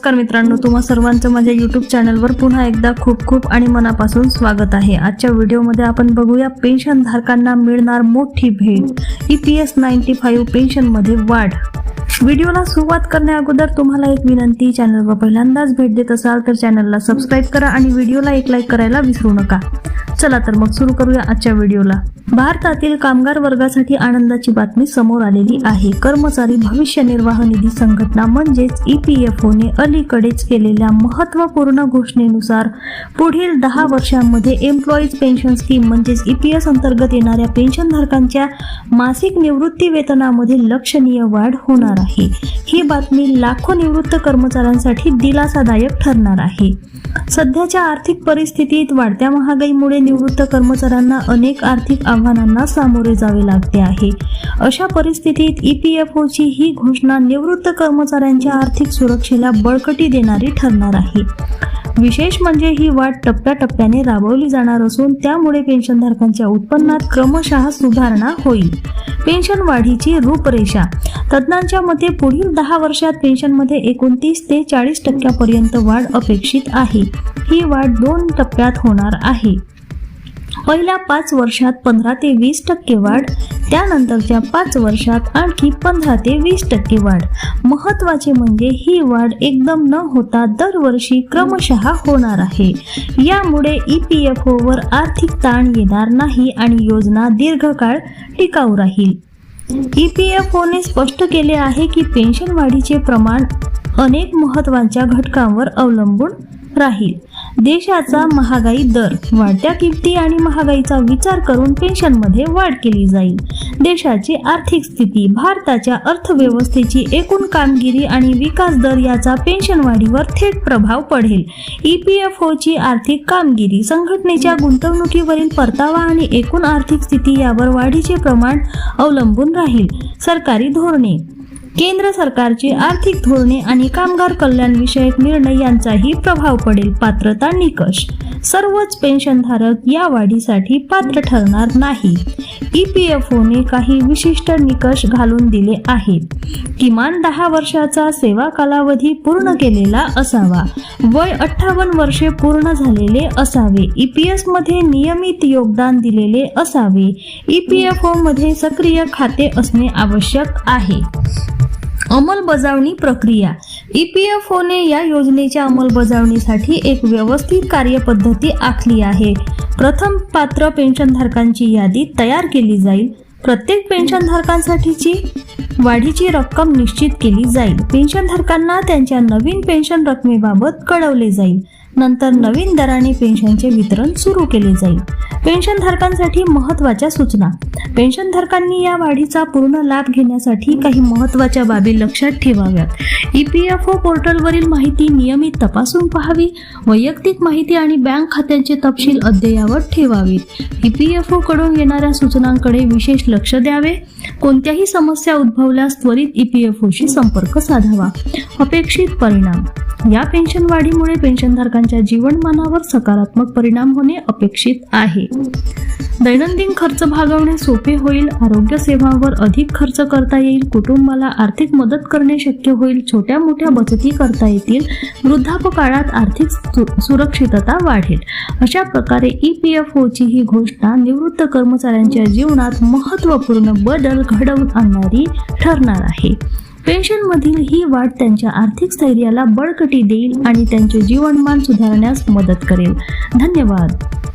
नमस्कार मित्रांनो तुम्हा सर्वांचं माझ्या यूट्यूब चॅनलवर पुन्हा एकदा खूप खूप आणि मनापासून स्वागत आहे. आजच्या व्हिडिओमध्ये आपण बघूया पेन्शन धारकांना मिळणार मोठी भेट. E P S ninety five पेन्शनमध्ये वाढ व्हिडिओला सुरुवात करण्या अगोदर तुम्हाला एक विनंती चॅनलवर पहिल्यांदाच भेट देत असाल तर चॅनलला सबस्क्राईब करा आणि व्हिडिओला एक लाईक करायला विसरू नका. चला तर मग सुरू करूया आजच्या व्हिडिओला. भारतातील कामगार वर्गासाठी आनंदाची बातमी समोर आलेली आहे. कर्मचारी भविष्य निर्वाह निधी संघटना म्हणजेच ईपीएफओने अलीकडेच केलेल्या महत्त्वपूर्ण घोषणेनुसार पुढील दहा वर्षांमध्ये एम्प्लॉईज पेन्शन स्कीम म्हणजेच ईपीएस अंतर्गत येणाऱ्या पेन्शनधारकांच्या मासिक निवृत्ती वेतनामध्ये लक्षणीय वाढ होणार आहे. ही बातमी लाखो निवृत्त कर्मचाऱ्यांसाठी दिलासादायक ठरणार आहे. सध्याच्या आर्थिक परिस्थितीत वाढत्या महागाईमुळे निवृत्त कर्मचाऱ्यांना अनेक आर्थिक आव्हानांना सामोरे जावे लागते आहे. अशा परिस्थितीत ई पी एफ ओची ही घोषणा निवृत्त कर्मचाऱ्यांच्या आर्थिक सुरक्षेला बळकटी देणारी ठरणार आहे. विशेष म्हणजे ही वाढ टप्प्याटप्प्याने राबवली जाणार असून त्यामुळे पेन्शनधारकांच्या उत्पन्नात क्रमशः सुधारणा होईल. पेन्शन वाढीची रूपरेषा. तज्ज्ञांच्या मते पुढील दहा वर्षात पेन्शनमध्ये एकोणतीस ते चाळीस टक्क्यापर्यंत वाढ अपेक्षित आहे. ही वाढ दोन टप्प्यात होणार आहे. पहिल्या पाच वर्षात पंधरा ते वीस टक्के वाढ त्यानंतरच्या पाच वर्षात आणखी पंधरा ते वीस टक्के वाढ. महत्त्वाचे म्हणजे ही वाढ एकदम न होता दरवर्षी क्रमशः होणार आहे. यामुळे ई पी एफ ओवर आर्थिक ताण येणार नाही आणि योजना दीर्घकाळ टिकाऊ राहील. ई पी एफ ओने स्पष्ट केले आहे की पेन्शन वाढीचे प्रमाण अनेक महत्त्वाच्या घटकांवर अवलंबून राहील. देशाचा महागाई दर वाढत्या किमती आणि महागाईचा विचार करून पेन्शनमध्ये वाढ केली जाईल. देशाची आर्थिक स्थिती भारताच्या अर्थव्यवस्थेची एकूण कामगिरी आणि विकास दर याचा पेन्शन वाढीवर थेट प्रभाव पडेल. ई पी एफ ओची आर्थिक कामगिरी संघटनेच्या गुंतवणुकीवरील परतावा आणि एकूण आर्थिक स्थिती यावर वाढीचे प्रमाण अवलंबून राहील. सरकारी धोरणे केंद्र सरकारची आर्थिक धोरणे आणि कामगार कल्याणविषयक निर्णय यांचाही प्रभाव पडेल. पात्रता निकष. सर्वच पेन्शनधारक या वाढीसाठी पात्र ठरणार नाही. ई पी एफ ओने काही विशिष्ट निकष घालून दिले आहेत. किमान दहा वर्षाचा सेवा कालावधी पूर्ण केलेला असावा. वय अठ्ठावन्न वर्षे पूर्ण झालेले असावे. ई पी एसमध्ये नियमित योगदान दिलेले असावे. ई पी एफ ओ मध्ये सक्रिय खाते असणे आवश्यक आहे. अंमलबजावणी प्रक्रिया. ई पी एफ ओने या योजनेच्या अंमलबजावणीसाठी एक व्यवस्थित कार्यपद्धती आखली आहे. प्रथम पात्र पेन्शनधारकांची यादी तयार केली जाईल. प्रत्येक पेन्शनधारकांसाठीची वाढीची रक्कम निश्चित केली जाईल. पेन्शनधारकांना त्यांच्या नवीन पेन्शन रकमेबाबत कळवले जाईल. नंतर नवीन दराने पेन्शनचे वितरण सुरू केले जाईल. पेन्शनधारकांसाठी महत्त्वाच्या सूचना. पेन्शनधारकांनी या वाढीचा पूर्ण लाभ घेण्यासाठी काही महत्त्वाच्या बाबी लक्षात ठेवाव्यात. ई पी एफ ओ पोर्टलवरील माहिती नियमित तपासून पाहावी वैयक्तिक माहिती आणि बँक खात्यांचे तपशील अद्ययावत ठेवावी. ई पी एफ ओ कडून येणाऱ्या सूचनांकडे विशेष लक्ष द्यावे. कोणत्याही समस्या उद्भवल्यास त्वरित ई पी एफ ओशी संपर्क साधावा. अपेक्षित परिणाम. या पेन्शन वाढीमुळे पेन्शनधारकांच्या जीवनमानावर सकारात्मक परिणाम होणे अपेक्षित आहे. दैनंदिन खर्च भागवणे सोपे होईल आरोग्य सेवांवर अधिक खर्च करता येईल कुटुंबाला आर्थिक मदत करणे शक्य होईल छोट्या मोठ्या बचती करता येतील वृद्धापकाळात आर्थिक सु- सुरक्षितता वाढेल. अशा प्रकारे ई पी एफ ओची ही घोषणा निवृत्त कर्मचाऱ्यांच्या जीवनात महत्त्वपूर्ण बदल घडवून आणणारी ठरणार आहे. पेन्शनमधील ही वाढ त्यांच्या आर्थिक स्थैर्याला बळकटी देईल आणि त्यांचे जीवनमान सुधारण्यास मदत करेल. धन्यवाद.